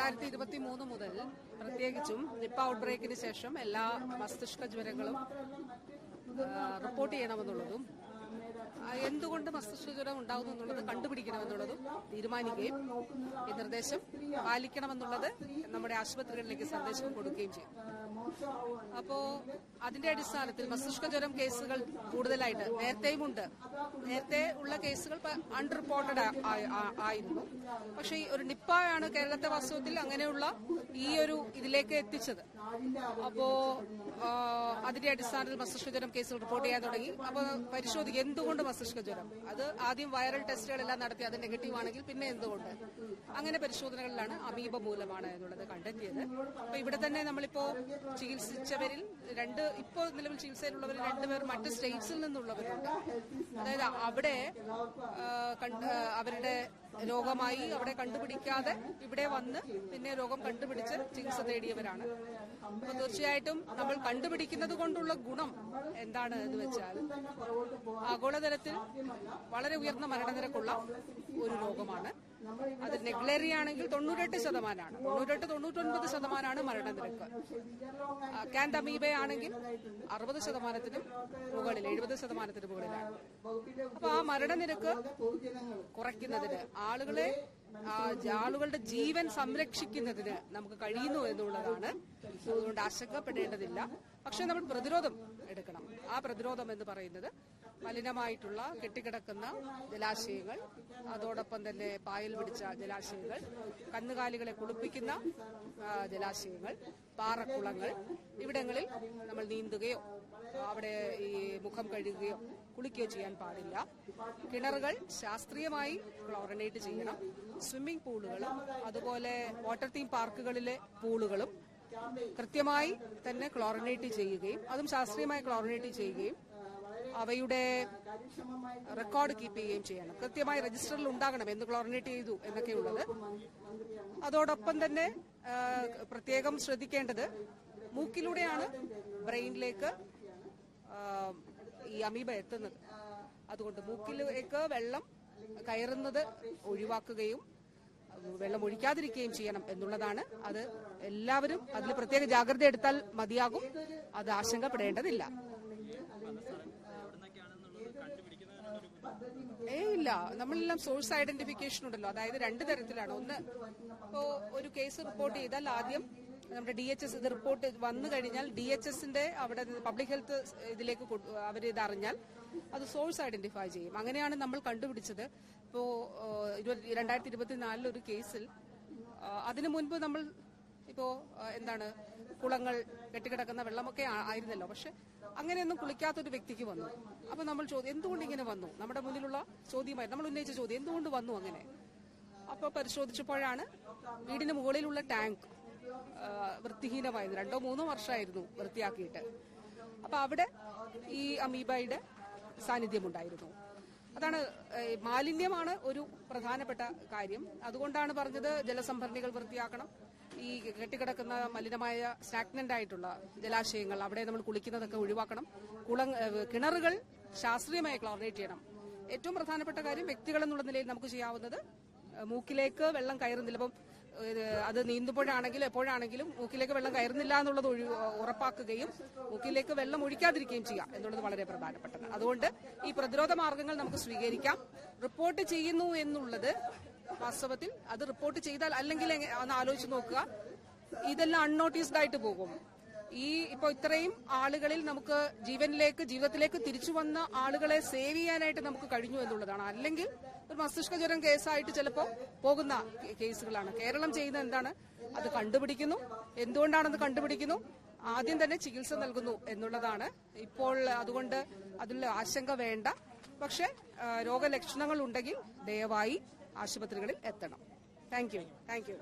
രണ്ടായിരത്തി ഇരുപത്തി മൂന്ന് മുതൽ പ്രത്യേകിച്ചും നിപ്പ ഔട്ട്ബ്രേക്കിന് ശേഷം എല്ലാ മസ്തിഷ്ക ജ്വരങ്ങളും റിപ്പോർട്ട് ചെയ്യണമെന്നുള്ളതും എന്തുകൊണ്ട് മസ്തിഷ്ക ജ്വരം ഉണ്ടാകുന്നു എന്നുള്ളത് കണ്ടുപിടിക്കണമെന്നുള്ളതും തീരുമാനിക്കുകയും ഈ നിർദ്ദേശം പാലിക്കണമെന്നുള്ളത് നമ്മുടെ ആശുപത്രികളിലേക്ക് സന്ദേശം കൊടുക്കുകയും ചെയ്യും. അപ്പോ അതിന്റെ അടിസ്ഥാനത്തിൽ മസ്തിഷ്ക ജ്വരം കേസുകൾ കൂടുതലായിട്ട് നേരത്തെയും ഉണ്ട് നേരത്തെ ഉള്ള കേസുകൾ അണ്ടർ റിപ്പോർട്ടഡ് ആയിരുന്നു. പക്ഷേ ഒരു നിപ്പായാണ് കേരളത്തെ വാസ്തവത്തിൽ അങ്ങനെയുള്ള ഈ ഒരു ഇതിലേക്ക് എത്തിച്ചത്. അപ്പോ അതിന്റെ അടിസ്ഥാനത്തിൽ മസ്തിഷ്ക ജ്വരം കേസുകൾ റിപ്പോർട്ട് ചെയ്യാൻ തുടങ്ങി. അപ്പോൾ പരിശോധിക്കുക എന്തുകൊണ്ട് മസ്തിഷ്ക ജ്വരം? അത് ആദ്യം വൈറൽ ടെസ്റ്റുകളെല്ലാം നടത്തി അത് നെഗറ്റീവ് ആണെങ്കിൽ പിന്നെ എന്തുകൊണ്ട്? അങ്ങനെ പരിശോധനകളിലാണ് അമീബ മൂലമാണ് എന്നുള്ളത് കണ്ടെത്തിയത് അപ്പൊ ഇവിടെ തന്നെ നമ്മളിപ്പോ ചികിത്സിച്ചവരിൽ രണ്ട് ഇപ്പോൾ നിലവിൽ ചികിത്സയിലുള്ളവർ രണ്ടുപേർ മറ്റ് സ്റ്റേറ്റ്സിൽ നിന്നുള്ളവരുണ്ട്. അതായത് അവിടെ അവരുടെ രോഗമായി അവിടെ കണ്ടുപിടിക്കാതെ ഇവിടെ വന്ന് പിന്നെ രോഗം കണ്ടുപിടിച്ച് ചികിത്സ തേടിയവരാണ്. അപ്പൊ തീർച്ചയായിട്ടും നമ്മൾ കണ്ടുപിടിക്കുന്നത് കൊണ്ടുള്ള ഗുണം എന്താണ് എന്ന് വെച്ചാൽ ആഗോളതലത്തിൽ വളരെ ഉയർന്ന മരണനിരക്കുള്ള ഒരു രോഗമാണ്. അത് നെഗ്ലറി ആണെങ്കിൽ തൊണ്ണൂറ്റെട്ട് ശതമാനമാണ് തൊണ്ണൂറ്റെട്ട് തൊണ്ണൂറ്റൊൻപത് ശതമാനമാണ് മരണനിരക്ക് കാന്തമീബ ആണെങ്കിൽ അറുപത് ശതമാനത്തിനും മുകളിൽ എഴുപത് ശതമാനത്തിന് മുകളിലാണ്. അപ്പൊ ആ മരണനിരക്ക് കുറയ്ക്കുന്നതിന് ആളുകളെ ആളുകളുടെ ജീവൻ സംരക്ഷിക്കുന്നതിന് നമുക്ക് കഴിയുന്നു എന്നുള്ളതാണ്. അതുകൊണ്ട് ആശങ്കപ്പെടേണ്ടതില്ല. പക്ഷെ നമ്മൾ പ്രതിരോധം എടുക്കണം. ആ പ്രതിരോധം എന്ന് പറയുന്നത് മലിനമായിട്ടുള്ള കെട്ടിക്കിടക്കുന്ന ജലാശയങ്ങൾ അതോടൊപ്പം തന്നെ പായൽ പിടിച്ച ജലാശയങ്ങൾ കന്നുകാലികളെ കുളിപ്പിക്കുന്ന ജലാശയങ്ങൾ പാറക്കുളങ്ങൾ ഇവിടങ്ങളിൽ നമ്മൾ നീന്തുകയോ അവിടെ ഈ മുഖം കഴുകുകയോ കുളിക്കുകയോ ചെയ്യാൻ പാടില്ല. കിണറുകൾ ശാസ്ത്രീയമായി ക്ലോറിനേറ്റ് ചെയ്യണം. സ്വിമ്മിംഗ് പൂളുകളും അതുപോലെ വാട്ടർ തീം പാർക്കുകളിലെ പൂളുകളും കൃത്യമായി തന്നെ ക്ലോറിനേറ്റ് ചെയ്യുകയും അതും ശാസ്ത്രീയമായി ക്ലോറിനേറ്റ് ചെയ്യുകയും അവയുടെ റെക്കോർഡ് കീപ്പ് ചെയ്യുകയും ചെയ്യണം. കൃത്യമായി രജിസ്റ്ററിൽ ഉണ്ടാകണം എന്ന് ക്ലോറിനേറ്റ് ചെയ്തു എന്നൊക്കെയുള്ളത്. അതോടൊപ്പം തന്നെ പ്രത്യേകം ശ്രദ്ധിക്കേണ്ടത് മൂക്കിലൂടെയാണ് ബ്രെയിനിലേക്ക് ഈ അമീബ എത്തുന്നത്. അതുകൊണ്ട് മൂക്കിലേക്ക് വെള്ളം കയറുന്നത് ഒഴിവാക്കുകയും വെള്ളം ഒഴിക്കാതിരിക്കുകയും ചെയ്യണം എന്നുള്ളതാണ്. അത് എല്ലാവരും അതിൽ പ്രത്യേക ജാഗ്രത എടുത്താൽ മതിയാകും. അത് ആശങ്കപ്പെടേണ്ടതില്ല. ഏ ഇല്ല. നമ്മളെല്ലാം സോഴ്സ് ഐഡന്റിഫിക്കേഷൻ ഉണ്ടല്ലോ. അതായത് രണ്ട് തരത്തിലാണ്. ഒന്ന് ഇപ്പോ ഒരു കേസ് റിപ്പോർട്ട് ചെയ്താൽ ആദ്യം നമ്മുടെ ഡി എച്ച് എസ് ഇത് റിപ്പോർട്ട് വന്നു കഴിഞ്ഞാൽ ഡി എച്ച് എസിന്റെ അവിടെ പബ്ലിക് ഹെൽത്ത് ഇതിലേക്ക് അവർ ഇത് അറിഞ്ഞാൽ അത് സോഴ്സ് ഐഡന്റിഫൈ ചെയ്യും. അങ്ങനെയാണ് നമ്മൾ കണ്ടുപിടിച്ചത്. ഇപ്പോ രണ്ടായിരത്തി ഇരുപത്തിനാലിൽ ഒരു കേസിൽ അതിനു മുൻപ് നമ്മൾ ഇപ്പോ എന്താണ് കുളങ്ങൾ കെട്ടിക്കിടക്കുന്ന വെള്ളമൊക്കെ ആയിരുന്നല്ലോ. പക്ഷെ അങ്ങനെയൊന്നും കുളിക്കാത്തൊരു വ്യക്തിക്ക് വന്നു. അപ്പൊ നമ്മൾ ചോദ്യം എന്തുകൊണ്ട് ഇങ്ങനെ വന്നു? നമ്മുടെ മുന്നിലുള്ള ചോദ്യമായി നമ്മൾ ഉന്നയിച്ച ചോദ്യം എന്തുകൊണ്ട് വന്നു അങ്ങനെ? അപ്പൊ പരിശോധിച്ചപ്പോഴാണ് വീടിന് മുകളിലുള്ള ടാങ്ക് വൃത്തിഹീനമായിരുന്നു. രണ്ടോ മൂന്നോ വർഷമായിരുന്നു വൃത്തിയാക്കിയിട്ട്. അപ്പൊ അവിടെ ഈ അമീബയുടെ സാന്നിധ്യമുണ്ടായിരുന്നു. അതാണ് മാലിന്യമാണ് ഒരു പ്രധാനപ്പെട്ട കാര്യം. അതുകൊണ്ടാണ് പറഞ്ഞത് ജലസംഭരണികൾ വൃത്തിയാക്കണം ഈ കെട്ടിക്കിടക്കുന്ന മലിനമായ സ്റ്റാഗ്നന്റ് ആയിട്ടുള്ള ജലാശയങ്ങൾ അവിടെ നമ്മൾ കുളിക്കുന്നതൊക്കെ ഒഴിവാക്കണം. കുള കിണറുകൾ ശാസ്ത്രീയമായി ക്ലോറിനേറ്റ് ചെയ്യണം. ഏറ്റവും പ്രധാനപ്പെട്ട കാര്യം വ്യക്തികൾ എന്നുള്ള നിലയിൽ നമുക്ക് ചെയ്യാവുന്നത് മൂക്കിലേക്ക് വെള്ളം കയറുന്നില്ല. അപ്പം അത് നീന്തുമ്പോഴാണെങ്കിലും എപ്പോഴാണെങ്കിലും മൂക്കിലേക്ക് വെള്ളം കയറുന്നില്ല എന്നുള്ളത് ഉറപ്പാക്കുകയും മൂക്കിലേക്ക് വെള്ളം ഒഴിക്കാതിരിക്കുകയും ചെയ്യാം എന്നുള്ളത് വളരെ പ്രധാനപ്പെട്ടത്. അതുകൊണ്ട് ഈ പ്രതിരോധ മാർഗങ്ങൾ നമുക്ക് സ്വീകരിക്കാം. റിപ്പോർട്ട് ചെയ്യുന്നു എന്നുള്ളത് വാസ്തവത്തിൽ അത് റിപ്പോർട്ട് ചെയ്താൽ അല്ലെങ്കിൽ ഒന്ന് ആലോചിച്ച് നോക്കുക. ഇതെല്ലാം അൺനോട്ടീസ്ഡ് ആയിട്ട് പോകും. ഈ ഇപ്പൊ ഇത്രയും ആളുകളിൽ നമുക്ക് ജീവനിലേക്ക് ജീവിതത്തിലേക്ക് തിരിച്ചു വന്ന ആളുകളെ സേവ് ചെയ്യാനായിട്ട് നമുക്ക് കഴിഞ്ഞു എന്നുള്ളതാണ്. അല്ലെങ്കിൽ ഒരു മസ്തിഷ്ക ജ്വരം കേസായിട്ട് ചിലപ്പോൾ പോകുന്ന കേസുകളാണ്. കേരളം ചെയ്യുന്ന എന്താണ്? അത് കണ്ടുപിടിക്കുന്നു. എന്തുകൊണ്ടാണെന്ന് കണ്ടുപിടിക്കുന്നു? ആദ്യം തന്നെ ചികിത്സ നൽകുന്നു എന്നുള്ളതാണ്. ഇപ്പോൾ അതുകൊണ്ട് അതിൽ ആശങ്ക വേണ്ട. പക്ഷെ രോഗലക്ഷണങ്ങൾ ഉണ്ടെങ്കിൽ ദയവായി ആശുപത്രികളിൽ എത്തണം. Thank you. Thank you.